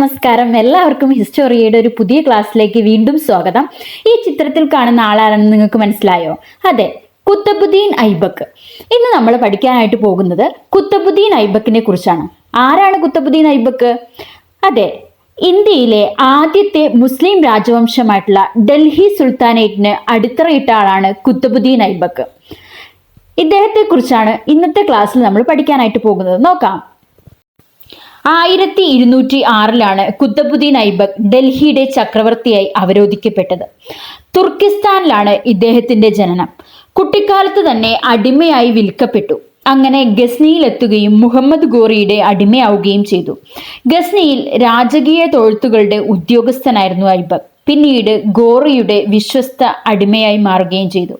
നമസ്കാരം. എല്ലാവർക്കും ഹിസ്റ്റോറിയയുടെ ഒരു പുതിയ ക്ലാസ്സിലേക്ക് വീണ്ടും സ്വാഗതം. ഈ ചിത്രത്തിൽ കാണുന്ന ആളാണെന്ന് നിങ്ങൾക്ക് മനസ്സിലായോ? അതെ കുത്തബുദ്ദീൻ ഐബക്ക്. ഇന്ന് നമ്മൾ പഠിക്കാനായിട്ട് പോകുന്നത് കുത്തബുദ്ദീൻ ഐബക്കിനെ കുറിച്ചാണ്. ആരാണ് കുത്തബുദ്ദീൻ ഐബക്ക്? അതെ ഇന്ത്യയിലെ ആദ്യത്തെ മുസ്ലിം രാജവംശമായിട്ടുള്ള ഡൽഹി സുൽത്താനേറ്റിന് അടിത്തറയിട്ട ആളാണ് കുത്തബുദ്ദീൻ ഐബക്ക്. ഇദ്ദേഹത്തെ കുറിച്ചാണ് ഇന്നത്തെ ക്ലാസ്സിൽ നമ്മൾ പഠിക്കാനായിട്ട് പോകുന്നത്. നോക്കാം. ആയിരത്തി ഇരുന്നൂറ്റി ആറിലാണ് കുത്തബുദ്ദീൻ ഐബക് ഡൽഹിയുടെ ചക്രവർത്തിയായി അവരോധിക്കപ്പെട്ടത്. തുർക്കിസ്ഥാനിലാണ് ഇദ്ദേഹത്തിന്റെ ജനനം. കുട്ടിക്കാലത്ത് തന്നെ അടിമയായി വിൽക്കപ്പെട്ടു. അങ്ങനെ ഗസ്നിയിലെത്തുകയും മുഹമ്മദ് ഗോറിയുടെ അടിമയാവുകയും ചെയ്തു. ഗസ്നിയിൽ രാജകീയ തൊഴുത്തുകളുടെ ഉദ്യോഗസ്ഥനായിരുന്നു ഐബക്. പിന്നീട് ഗോറിയുടെ വിശ്വസ്ത അടിമയായി മാറുകയും ചെയ്തു.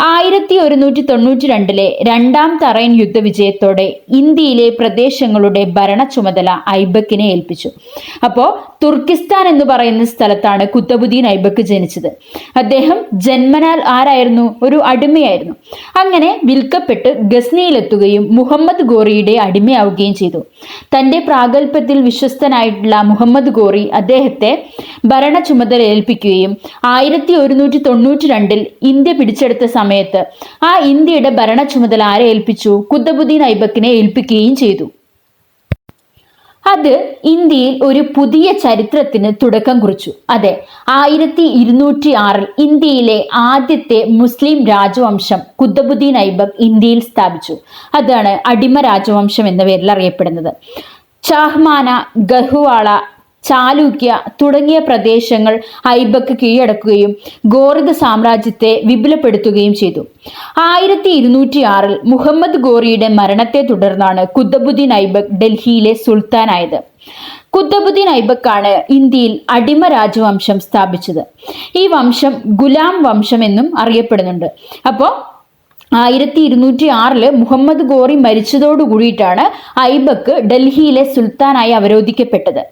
ആയിരത്തി ഒരുന്നൂറ്റി തൊണ്ണൂറ്റി രണ്ടിലെ രണ്ടാം തറയൻ യുദ്ധവിജയത്തോടെ ഇന്ത്യയിലെ പ്രദേശങ്ങളുടെ ഭരണ ചുമതല ഐബക്കിനെ ഏൽപ്പിച്ചു. അപ്പോൾ തുർക്കിസ്ഥാൻ എന്ന് പറയുന്ന സ്ഥലത്താണ് കുത്തബുദ്ദീൻ ഐബക്ക് ജനിച്ചത്. അദ്ദേഹം ജന്മനാൽ ആരായിരുന്നു? ഒരു അടിമയായിരുന്നു. അങ്ങനെ വിൽക്കപ്പെട്ട് ഗസ്നിയിലെത്തുകയും മുഹമ്മദ് ഗോറിയുടെ അടിമയാവുകയും ചെയ്തു. തന്റെ പ്രാഗൽഭ്യത്തിൽ വിശ്വസ്തനായിട്ടുള്ള മുഹമ്മദ് ഗോറി അദ്ദേഹത്തെ ഭരണ ചുമതല ഏൽപ്പിക്കുകയും ആയിരത്തി ഒരുന്നൂറ്റി തൊണ്ണൂറ്റി രണ്ടിൽ ഇന്ത്യ പിടിച്ചെടുത്ത സമയത്ത് ആ ഇന്ത്യയുടെ ഭരണ ചുമതല ആരെ ഏൽപ്പിച്ചു? കുത്തബുദ്ദീൻ ഐബക്കിനെ ഏൽപ്പിക്കുകയും ചെയ്തു. അത് ഇന്ത്യയിൽ ഒരു പുതിയ ചരിത്രത്തിന് തുടക്കം കുറിച്ചു. അതെ ആയിരത്തി ഇരുന്നൂറ്റി ആറിൽ ഇന്ത്യയിലെ ആദ്യത്തെ മുസ്ലിം രാജവംശം കുത്തബുദ്ദീൻ ഐബക് ഇന്ത്യയിൽ സ്ഥാപിച്ചു. അതാണ് അടിമ രാജവംശം എന്ന പേരിൽ അറിയപ്പെടുന്നത്. ചാഹ്മാന ഗഹുവാള ചാലൂക്യ തുടങ്ങിയ പ്രദേശങ്ങൾ ഐബക്ക് കീഴടക്കുകയും ഗോറിദ സാമ്രാജ്യത്തെ വിപുലപ്പെടുത്തുകയും ചെയ്തു. ആയിരത്തി ഇരുന്നൂറ്റി ആറിൽ മുഹമ്മദ് ഗോറിയുടെ മരണത്തെ തുടർന്നാണ് കുത്തബുദ്ദീൻ ഐബക് ഡൽഹിയിലെ സുൽത്താനായത്. കുത്തബുദ്ദീൻ ഐബക്കാണ് ഇന്ത്യയിൽ അടിമ രാജവംശം സ്ഥാപിച്ചത്. ഈ വംശം ഗുലാം വംശം എന്നും അറിയപ്പെടുന്നുണ്ട്. അപ്പോൾ ആയിരത്തി ഇരുന്നൂറ്റി ആറിൽ മുഹമ്മദ് ഗോറി മരിച്ചതോടു കൂടിയിട്ടാണ് ഐബക്ക് ഡൽഹിയിലെ സുൽത്താനായി അവരോധിക്കപ്പെട്ടത്.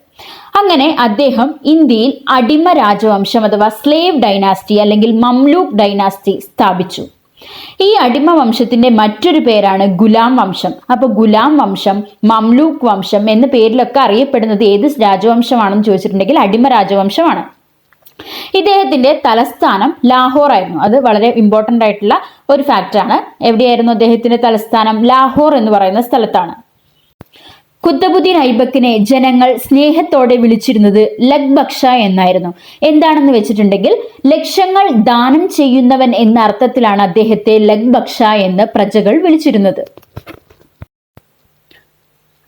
അങ്ങനെ അദ്ദേഹം ഇന്ത്യയിൽ അടിമ രാജവംശം അഥവാ സ്ലേവ് ഡൈനാസ്റ്റി അല്ലെങ്കിൽ മംലൂക്ക് ഡൈനാസ്റ്റി സ്ഥാപിച്ചു. ഈ അടിമ വംശത്തിന്റെ മറ്റൊരു പേരാണ് ഗുലാം വംശം. അപ്പൊ ഗുലാം വംശം മംലൂക്ക് വംശം എന്ന പേരിലൊക്കെ അറിയപ്പെടുന്നത് ഏത് രാജവംശമാണെന്ന് ചോദിച്ചിട്ടുണ്ടെങ്കിൽ അടിമ രാജവംശമാണ്. ഇദ്ദേഹത്തിന്റെ തലസ്ഥാനം ലാഹോർ ആയിരുന്നു. അത് വളരെ ഇമ്പോർട്ടന്റ് ആയിട്ടുള്ള ഒരു ഫാക്ടറാണ് എവിടെയായിരുന്നു അദ്ദേഹത്തിന്റെ തലസ്ഥാനം? ലാഹോർ എന്ന് പറയുന്ന സ്ഥലത്താണ്. കുത്തബുദ്ദീൻ ഐബക്കിനെ ജനങ്ങൾ സ്നേഹത്തോടെ വിളിച്ചിരുന്നത് ലഗ് ബക്ഷ എന്നായിരുന്നു. എന്താണെന്ന് വെച്ചിട്ടുണ്ടെങ്കിൽ ലക്ഷങ്ങൾ ദാനം ചെയ്യുന്നവൻ എന്ന അർത്ഥത്തിലാണ് അദ്ദേഹത്തെ ലഗ് ബക്ഷ എന്ന് പ്രജകൾ വിളിച്ചിരുന്നത്.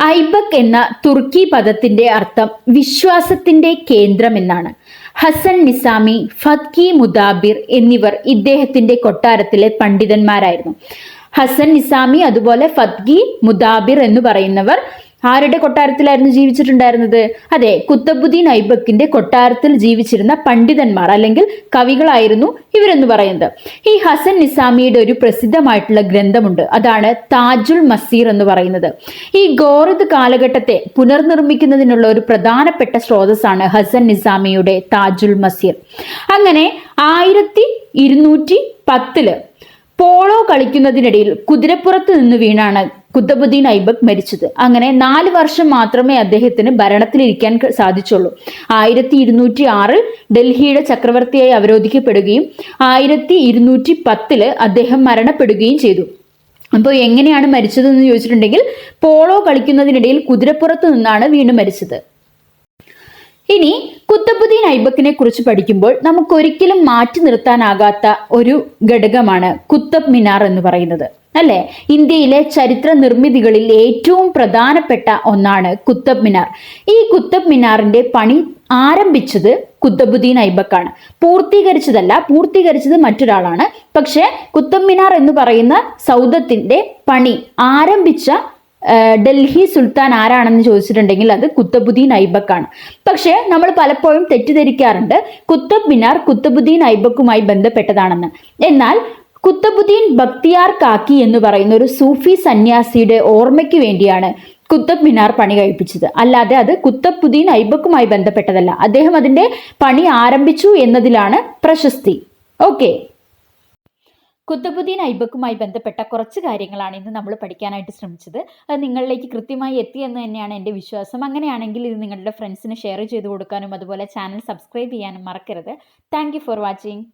ഐബക് എന്ന തുർക്കി പദത്തിന്റെ അർത്ഥം വിശ്വാസത്തിന്റെ കേന്ദ്രം എന്നാണ്. ഹസൻ നിസാമി ഫത്കി മുദാബിർ എന്നിവർ ഇദ്ദേഹത്തിന്റെ കൊട്ടാരത്തിലെ പണ്ഡിതന്മാരായിരുന്നു. ഹസൻ നിസാമി അതുപോലെ ഫത്കി മുദാബിർ എന്ന് പറയുന്നവർ ആരുടെ കൊട്ടാരത്തിലായിരുന്നു ജീവിച്ചിട്ടുണ്ടായിരുന്നത്? അതെ കുത്തബുദ്ദീൻ ഐബക്കിന്റെ കൊട്ടാരത്തിൽ ജീവിച്ചിരുന്ന പണ്ഡിതന്മാർ അല്ലെങ്കിൽ കവികളായിരുന്നു ഇവരെന്ന് പറയുന്നത്. ഈ ഹസൻ നിസാമിയുടെ ഒരു പ്രസിദ്ധമായിട്ടുള്ള ഗ്രന്ഥമുണ്ട്. അതാണ് താജുൽ മസീർ എന്ന് പറയുന്നത്. ഈ ഗോറിദ് കാലഘട്ടത്തെ പുനർനിർമ്മിക്കുന്നതിനുള്ള ഒരു പ്രധാനപ്പെട്ട സ്രോതസ്സാണ് ഹസൻ നിസാമിയുടെ താജുൽ മസീർ. അങ്ങനെ ആയിരത്തി ഇരുന്നൂറ്റി പത്തിൽ പോളോ കളിക്കുന്നതിനിടയിൽ കുതിരപ്പുറത്ത് നിന്ന് വീണാണ് കുത്തബുദ്ദീൻ ഐബക് മരിച്ചത്. അങ്ങനെ നാല് വർഷം മാത്രമേ അദ്ദേഹത്തിന് ഭരണത്തിലിരിക്കാൻ സാധിച്ചുള്ളൂ. ആയിരത്തി ഇരുന്നൂറ്റി ആറിൽ ഡൽഹിയുടെ ചക്രവർത്തിയായി അവരോധിക്കപ്പെടുകയും ആയിരത്തി ഇരുന്നൂറ്റി പത്തിൽ അദ്ദേഹം മരണപ്പെടുകയും ചെയ്തു. അപ്പോൾ എങ്ങനെയാണ് മരിച്ചതെന്ന് ചോദിച്ചിട്ടുണ്ടെങ്കിൽ പോളോ കളിക്കുന്നതിനിടയിൽ കുതിരപ്പുറത്ത് നിന്നാണ് വീണ്ടും മരിച്ചത്. ഇനി കുത്തബുദ്ദീൻ ഐബക്കിനെ കുറിച്ച് പഠിക്കുമ്പോൾ നമുക്ക് ഒരിക്കലും മാറ്റി നിർത്താനാകാത്ത ഒരു ഘടകമാണ് കുത്തബ് മിനാർ എന്ന് പറയുന്നത്. അല്ലെ? ഇന്ത്യയിലെ ചരിത്ര നിർമ്മിതികളിൽ ഏറ്റവും പ്രധാനപ്പെട്ട ഒന്നാണ് കുത്തബ് മിനാർ. ഈ കുത്തബ് മിനാറിന്റെ പണി ആരംഭിച്ചത് കുത്തബുദ്ദീൻ ഐബക്കാണ്. പൂർത്തീകരിച്ചതല്ല പൂർത്തീകരിച്ചത് മറ്റൊരാളാണ്. പക്ഷേ കുത്തബ് മിനാർ എന്ന് പറയുന്ന സൗദത്തിന്റെ പണി ആരംഭിച്ച ഡൽഹി സുൽത്താൻ ആരാണെന്ന് ചോദിച്ചിട്ടുണ്ടെങ്കിൽ അത് കുത്തബുദ്ദീൻ ഐബക്കാണ്. പക്ഷേ നമ്മൾ പലപ്പോഴും തെറ്റിദ്ധരിക്കാറുണ്ട്. കുത്തബ് മിനാർ കുത്തബുദ്ദീൻ ഐബക്കുമായി ബന്ധപ്പെട്ടതാണെന്ന്. എന്നാൽ കുത്തബുദ്ദീൻ ബക്തിയാർ കാക്കി എന്ന് പറയുന്ന ഒരു സൂഫി സന്യാസിയുടെ ഓർമ്മയ്ക്ക് വേണ്ടിയാണ് കുത്തബ് മിനാർ പണി കഴിപ്പിച്ചത്. അല്ലാതെ അത് കുത്തബുദ്ദീൻ ഐബക്കുമായി ബന്ധപ്പെട്ടതല്ല. അദ്ദേഹം അതിന്റെ പണി ആരംഭിച്ചു എന്നതിലാണ് പ്രശസ്തി. ഓക്കെ. കുത്തബുദ്ദീൻ ഐബക്കുമായി ബന്ധപ്പെട്ട കുറച്ച് കാര്യങ്ങളാണ് ഇന്ന് നമ്മൾ പഠിക്കാനായിട്ട് ശ്രമിച്ചത്. അത് നിങ്ങളിലേക്ക് കൃത്യമായി എത്തി എന്ന് തന്നെയാണ് എന്റെ വിശ്വാസം. അങ്ങനെയാണെങ്കിൽ ഇത് നിങ്ങളുടെ ഫ്രണ്ട്സിന് ഷെയർ ചെയ്ത് കൊടുക്കാനും അതുപോലെ ചാനൽ സബ്സ്ക്രൈബ് ചെയ്യാനും മറക്കരുത്. Thank for watching